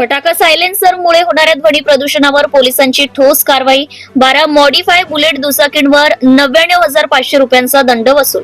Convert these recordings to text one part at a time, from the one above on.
फटाका सायलेन्सरमुळे होणाऱ्या ध्वनी प्रदूषणावर पोलिसांची ठोस कारवाई. बारा मॉडिफाय बुलेट दुचाकींवर नव्याण्णव हजार पाचशे रुपयांचा दंड वसूल.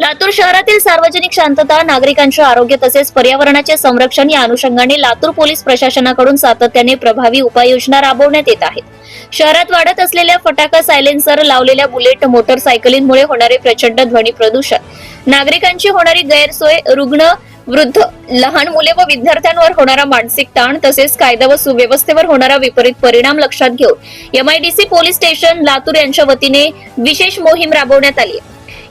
लातूर शहरातील सार्वजनिक शांतता नागरिकांचे आरोग्य तसेच पर्यावरणाचे संरक्षण या अनुषंगाने लातूर पोलीस प्रशासनाकडून सातत्याने प्रभावी उपाययोजना राबवण्यात येत आहेत शहरात वाढत असलेल्या फटाका सायलेन्सर लावलेल्या बुलेट मोटरसायकलींमुळे होणारे प्रचंड ध्वनी प्रदूषण. नागरिकांची होणारी गैरसोय रुग्ण वृद्ध लहान मुले व विद्यार्थ्यांवर होणारा मानसिक ताण तसेच कायदा व सुव्यवस्थेवर होणारा विपरीत परिणाम लक्षात घेऊन एमआयडीसी पोलीस स्टेशन लातूर यांच्या वतीने विशेष मोहीम राबवण्यात आली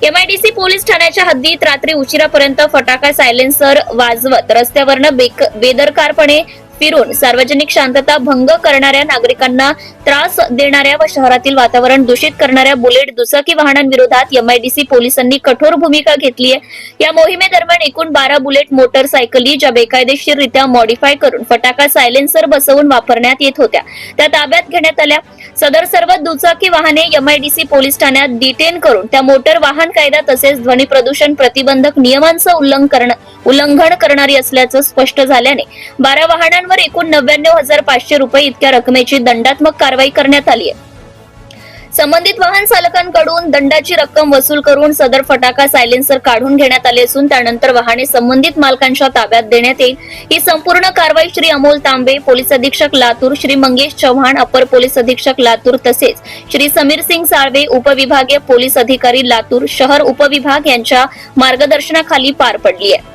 एमआयडीसी पोलीस ठाण्याच्या हद्दीत रात्री उशिरापर्यंत फटाका सायलेन्सर वाजवत रस्त्यावरनं बेक- बेदरकारपणे फिरून सार्वजनिक शांतता भंग करणाऱ्या नागरिकांना त्रास देणाऱ्या व शहरातील वातावरण दूषित करणाऱ्या बुलेट दुचाकी वाहनांविरोधात एमआयडीसी पोलिसांनी कठोर भूमिका घेतली आहे. या मोहिमेदरम्यान एकूण बारा बुलेट मोटरसायकली ज्या बेकायदेशीररित्या मॉडिफाय करून फटाका सायलेन्सर बसवून वापरण्यात येत होत्या. त्या ताब्यात घेण्यात आल्या. सदर सर्व दुचाकी वाहने एमआयडीसी पोलीस ठाण्यात डिटेन करून त्या मोटर वाहन कायदा तसेच ध्वनी प्रदूषण प्रतिबंधक नियमांचं उल्लंघन उल्लंघन करणारी असल्याचं स्पष्ट झाल्याने बारा वाहनां वाहनांवर एकूण नव्याण्णव हजार पाचशे रुपये इतक्या रकमेची दंडात्मक कारवाई करण्यात आली आहे. संबंधित वाहन चालकांकडून दंडाची रक्कम वसूल करून सदर फटाका सायलेन्सर काढून घेण्यात आले असून त्यानंतर वाहने संबंधित मालकांच्या ताब्यात देण्यात येईल. ही संपूर्ण कारवाई श्री अमोल तांबे पोलीस अधीक्षक लातूर श्री मंगेश चव्हाण अपर पोलीस अधीक्षक लातूर तसेच श्री समीर सिंग साळवे उपविभागीय पोलीस अधिकारी लातूर शहर उपविभाग यांच्या मार्गदर्शनाखाली पार पडली आहे.